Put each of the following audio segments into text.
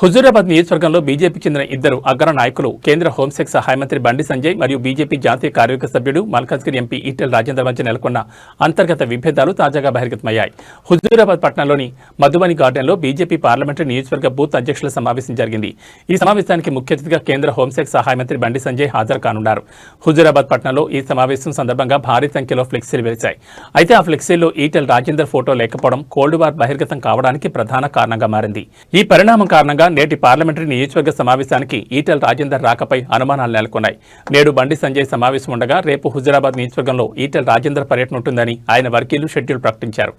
హుజూరాబాద్ నియోజకవర్గంలో బీజేపీకి చెందిన ఇద్దరు అగ్ర నాయకులు కేంద్ర హోంశాఖ సహాయ మంత్రి బండి సంజయ్ మరియు బీజేపీ జాతీయ కార్యవర్గ సభ్యుడు మల్కాజ్గిరి ఎంపీ ఈటెల రాజేందర్ మధ్య నెలకొన్న అంతర్గత విభేదాలు తాజాగా బహిర్గతమయ్యాయి. హుజూరాబాద్ పట్టణంలోని మధుబని గార్డెన్లో బీజేపీ పార్లమెంటరీ నియోజకవర్గ బూత్ అధ్యక్షుల సమావేశం జరిగింది. ఈ సమావేశానికి ముఖ్య అతిథిగా కేంద్ర హోంశాఖ సహాయ మంత్రి బండి సంజయ్ హాజరు కానున్నారు. హుజూరాబాద్ పట్టణంలో ఈ సమావేశం సందర్భంగా భారీ సంఖ్యలో ఫ్లెక్సీలు వెలిశాయి అయితే ఆ ఫ్లెక్సీల్లో ఈటెల రాజేందర్ ఫోటో లేకపోవడం కోల్డ్ వార్ బహిర్గతం కావడానికి ప్రధాన కారణంగా మారింది. ఈ పరిణామం కారణంగా నేటి పార్లమెంటరీ నియోజకవర్గ సమావేశానికి ఈటెల రాజేందర్ రాకపై అనుమానాలు నెలకొన్నాయి. నేడు బండి సంజయ్ సమావేశం ఉండగా రేపు హుజురాబాద్ నియోజకవర్గంలో ఈటెల రాజేందర్ పర్యటన ఉంటుందని ఆయన వర్గీయులు షెడ్యూల్ ప్రకటించారు.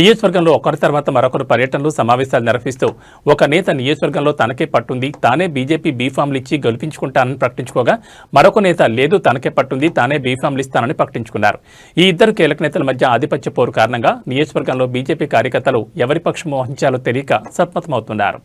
నియోజకవర్గంలో ఒకరి తర్వాత మరొకరు పర్యటనలు సమావేశాలు నిర్వహిస్తూ ఒక నేత నియోజకవర్గంలో తనకే పట్టుంది తానే బీజేపీ బీఫామ్లు ఇచ్చి గెలిపించుకుంటానని ప్రకటించుకోగా మరొక నేత లేదు తనకే పట్టుంది తానే బీఫామ్లు ఇస్తానని ప్రకటించుకున్నారు. ఈ ఇద్దరు కీలక నేతల మధ్య ఆధిపత్య పోరు కారణంగా నియోజకవర్గంలో బీజేపీ కార్యకర్తలు ఎవరి పక్షం వహించాలో తెలియక సతమతమవుతున్నారు.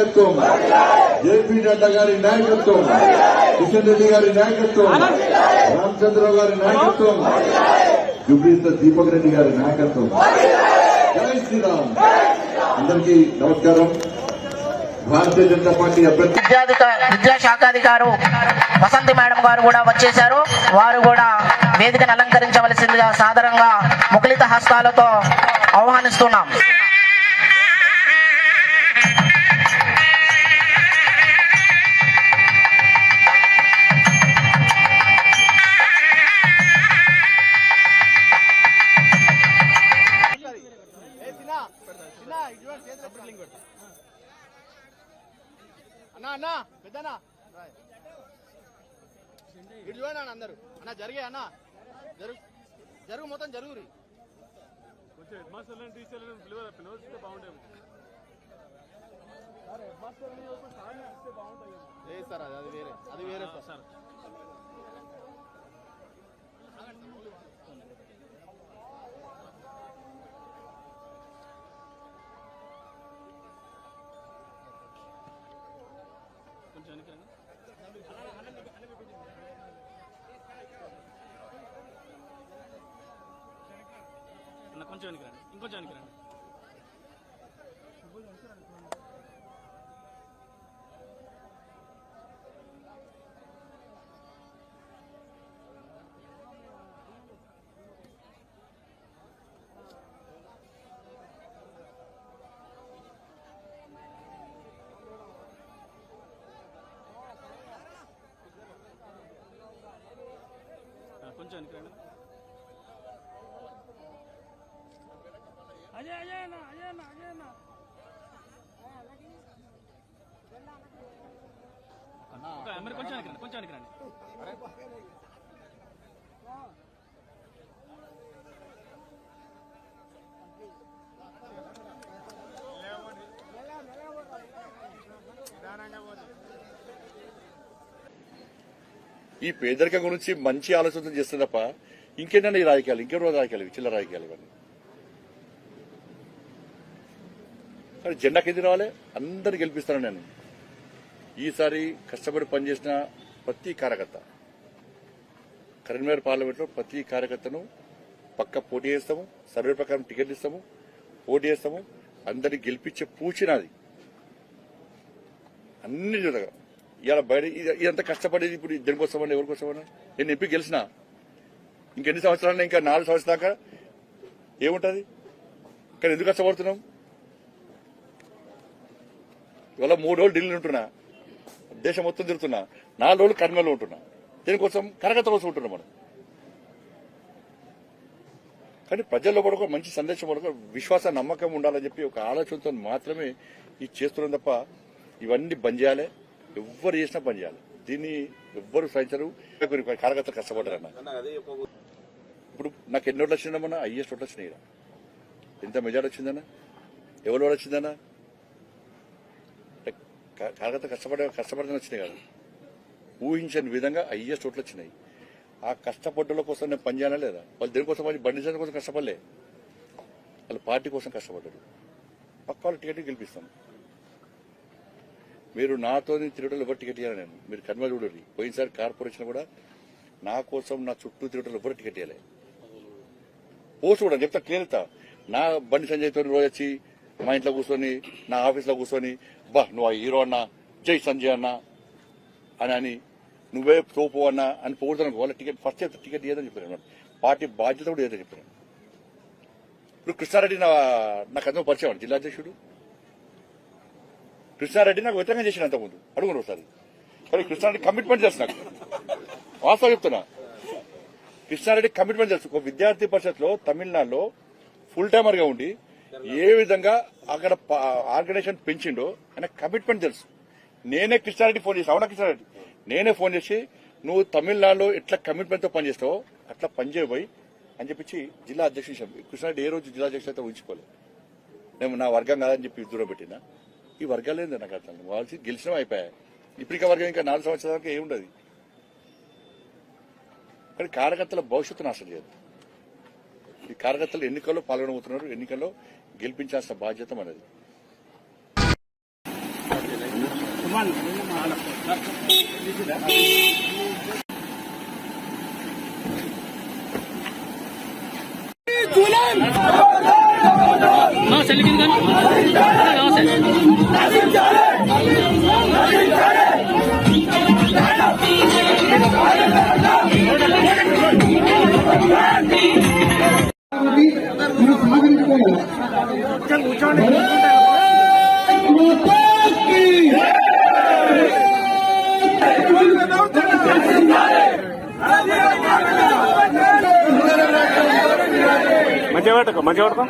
నాయకత్వం. జేపీ నడ్డా గారి నాయకత్వం. కిషన్ రెడ్డి గారి నాయకత్వం. రామచంద్రరావు గారి నాయకత్వం. జుబ్లీత దీపక్ రెడ్డి గారి నాయకత్వం. జై శ్రీరామ్. అందరికీ నమస్కారం. భారతీయ జనతా పార్టీ అభ్యర్థి విద్యాశాఖాధికారు వసంతి మేడం గారు కూడా వచ్చేశారు. వారు కూడా వేదికను అలంకరించవలసిందిగా సాధారణంగా ముఖలిత హస్తాలతో ఆహ్వానిస్తున్నాం. అన్నా అన్నా పెద్దనా? ఇటు చూడండి అన్న అందరు. అన్న జరిగే అన్న. జరుగు జరుగు మొత్తం జరుగురి. కొంచెం హెడ్ మాస్టర్లను టీచర్లను బాగుండేమో. సార్ అది అది వేరే. అది వేరే సార్. అన్న కొంచెం వెనక్కి రండి ఇంకొంచెం వెనక్కి రండి ఆ, కొంచెం వెనక్కి అజయ్ అజయ్ అన్న అజయ్ అన్న అజయ్ అన్న మరి కొంచెం కొంచెం ఈ పేదరికం గురించి మంచి ఆలోచన చేస్తే తప్ప ఇంకేంటంటే ఈ రాజకీయాలు? ఇంకెవరో రాజకీయాలు చిల్లర రాజకీయాలు ఇవన్నీ? కానీ జెండాకి ఎదురు రావాలి అందరు గెలిపిస్తాను నేను. ఈసారి కష్టపడి పనిచేసిన ప్రతి కార్యకర్త కరీంనగర్ పార్లమెంట్లో ప్రతి కార్యకర్తను పక్క పోటీ చేస్తాము సర్వే ప్రకారం టికెట్ ఇస్తాము పోటీ చేస్తాము అందరిని గెలిపించే పూచినది అన్ని జరగ ఇవాళ బయట ఇదంతా కష్టపడేది ఇప్పుడు దేనికోసమని ఎవరికోసమని నేను ఎంపీ గెలిచిన. ఇంకెన్ని సంవత్సరాలు ఇంకా నాలుగు సంవత్సరాల దాకా ఏముంటది? కానీ ఎందుకు కష్టపడుతున్నాం? ఇవాళ మూడు రోజులు ఢిల్లీ ఉంటున్నా. దేశం మొత్తం తిరుగుతున్నా. నాలుగు రోజులు కర్మలో ఉంటున్నా. దీనికోసం కరగతల కోసం ఉంటున్నాం మనం. కానీ ప్రజల్లో కూడా ఒక మంచి సందేశం కూడా విశ్వాస నమ్మకం ఉండాలని చెప్పి ఒక ఆలోచనతో మాత్రమే ఇది చేస్తున్నాం తప్ప ఇవన్నీ బంద్ చేయాలి. ఎవ్వరు చేసినా బంద్ చేయాలి. దీన్ని ఎవ్వరు సహించరు. కొన్ని కార్యకర్తలు కష్టపడ్డారన్న. ఇప్పుడు నాకు ఎన్ని ఓట్లు వచ్చిందమ్మన్నా ఐఎస్ ఓట్లు వచ్చినాయి ఎంత మెజార్టీ వచ్చిందన్నా? ఎవరి వల్ల వచ్చిందన్నా? కా- కార్యకర్త కష్టపడే కష్టపడితే వచ్చినాయి కదా. ఊహించని విధంగా అయ్యే చోట్ల వచ్చినాయి. ఆ కష్టపడ్డల కోసం నేను పనిచేయాలా లేదా? వాళ్ళు దేనికోసం వాళ్ళు బండి చేయడం కోసం కష్టపడలే. వాళ్ళు పార్టీ కోసం కష్టపడ్డారు. పక్క వాళ్ళు టికెట్ గెలిపిస్తాం. మీరు నాతో తిరగడం ఎవరు టికెట్ ఇవ్వాలి నేను? మీరు కన్వా చూడండి. పోయినసారి కార్పొరేషన్ కూడా నా కోసం నా చుట్టూ తిరగడం ఎవరు టికెట్ ఇవ్వాలి పోస్ట్ కూడా చెప్తా క్లియర్ నా బండి సంజయ్తో రోజు వచ్చి మా ఇంట్లో కూర్చొని నా ఆఫీస్లో కూర్చొని బా నువ్వు ఆ హీరో అన్నా జై సంజయ్ అన్నా అని అని నువ్వే తోపు అన్నా అని పోగొడతాను వాళ్ళ టికెట్ ఫస్ట్ చెప్తే టికెట్ ఏదని చెప్పాను పార్టీ బాధ్యత కూడా ఏదని చెప్పాను ఇప్పుడు కృష్ణారెడ్డి నా నాకు అంతా పరిచయం జిల్లా అధ్యక్షుడు. కృష్ణారెడ్డి నాకు వ్యతిరేకం చేసిన అంతకుముందు. అడుగును ఒకసారి. కానీ కృష్ణారెడ్డి కమిట్మెంట్ చేస్తున్నాను నాకు. వాస్తవం చెప్తున్నా. కృష్ణారెడ్డి కమిట్మెంట్ చేస్తున్నా ఒక విద్యార్థి పరిషత్లో తమిళనాడులో ఫుల్ టైమర్గా ఉండి ఏ విధంగా అక్కడ ఆర్గనైజేషన్ పెంచిండో ఆయన కమిట్మెంట్ తెలుసు. నేనే కృష్ణారెడ్డి ఫోన్ చేసి అవునా కృష్ణారెడ్డి? నేనే ఫోన్ చేసి నువ్వు తమిళనాడులో ఎట్లా కమిట్మెంట్తో పనిచేస్తావో అట్లా పనిచేయబోయి అని చెప్పించి జిల్లా అధ్యక్షుడు కృష్ణారెడ్డి ఏ రోజు జిల్లా అధ్యక్షుడు అయితే ఉంచుకోలేదు నేను నా వర్గం కాదని చెప్పి దూరం పెట్టిన. ఈ వర్గాలు ఏంది నాకు అర్థం వాళ్ళు గెలిచినా అయిపోయాయి ఇప్పటికే వర్గం ఇంకా నాలుగు సంవత్సరాల వరకు ఏముండదు కానీ కార్యకర్తల భవిష్యత్తు నాశనం చేయదు ఈ కార్యకర్తలు ఎన్నికల్లో పాల్గొనబోతున్నారు ఎన్నికల్లో గెలిపించాల్సిన బాధ్యత మనది మంచిగా పడకం మంచిగా పడకం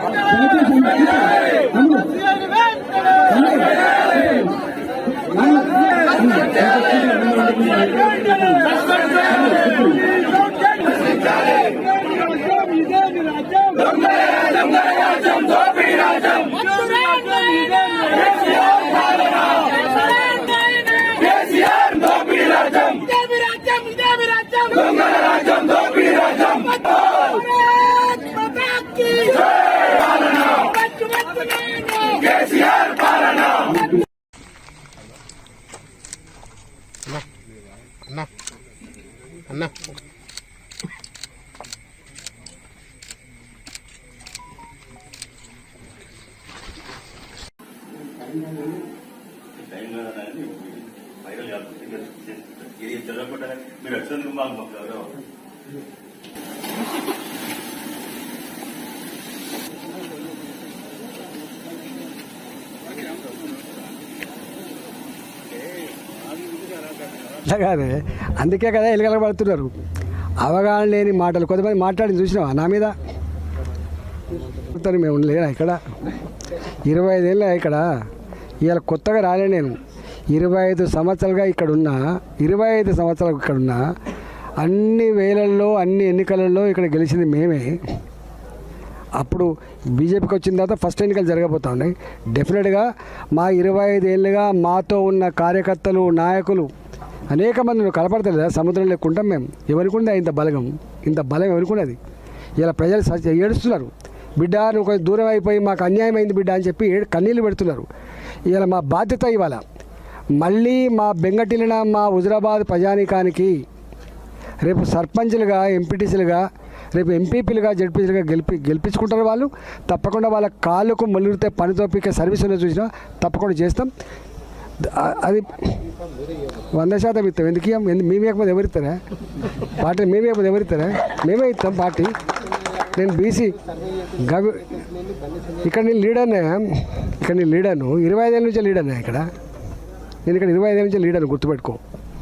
Thank you. năm మీరు అక్షరం బాగా అట్లా కాదే. అందుకే కదా ఎలగలబడుతున్నారు అవగాహన లేని మాటలు. కొంతమంది మాట్లాడి చూసినావా? నా మీద? మేము లేనా ఇక్కడ? ఇరవై ఐదేళ్ళ ఇక్కడ. ఇవాళ కొత్తగా రాలే నేను. ఇరవై ఐదు సంవత్సరాలుగా ఇక్కడున్నా ఇరవై ఐదు సంవత్సరాలు ఇక్కడున్నా అన్ని వేలల్లో అన్ని ఎన్నికలలో ఇక్కడ గెలిచింది మేమే. అప్పుడు బీజేపీకి వచ్చిన తర్వాత ఫస్ట్ ఎన్నికలు జరగబోతా ఉన్నాయి. డెఫినెట్గా మా ఇరవై ఐదు ఏళ్ళుగా మాతో ఉన్న కార్యకర్తలు నాయకులు అనేక మంది నువ్వు కనపడతలేదా సముద్రం లేకుండా మేము ఎవరికి ఇంత బలగం? ఇంత బలం ఎవరికి ఇలా ప్రజలు ఏడుస్తున్నారు. బిడ్డ నువ్వు కొంచెం దూరం అయిపోయి మాకు అన్యాయం అయింది బిడ్డ అని చెప్పి కన్నీళ్ళు పెడుతున్నారు. ఇలా మా బాధ్యత ఇవాళ. మళ్ళీ మా బెంగటిలిన మా హుజరాబాద్ ప్రజానీకానికి రేపు సర్పంచ్లుగా ఎంపీటీసీలుగా రేపు ఎంపీపీలుగా జడ్పీసీలుగా గెలిపి గెలిపించుకుంటారు వాళ్ళు. తప్పకుండా వాళ్ళ కాళ్ళకు మొలిగితే పని తోపిక సర్వీసులు చూసినా తప్పకుండా చేస్తాం. అది వంద శాతం ఇస్తాం. ఎందుకు ఇవ్వం మేము ఇవ్వకపోతే ఎవరు ఇస్తారా? పార్టీ మేము ఇవ్వకపోతే ఎవరు ఇస్తారా? మేమే ఇస్తాం పార్టీ. నేను బీసీ. గవి ఇక్కడ నేను లీడర్నే ఇక్కడ నేను లీడర్ను. ఇరవై ఐదేళ్ళ నుంచే లీడర్నే ఇక్కడ. నేను ఇక్కడ ఇరవై ఐదేళ్ళ నుంచి లీడర్ను గుర్తుపెట్టుకో.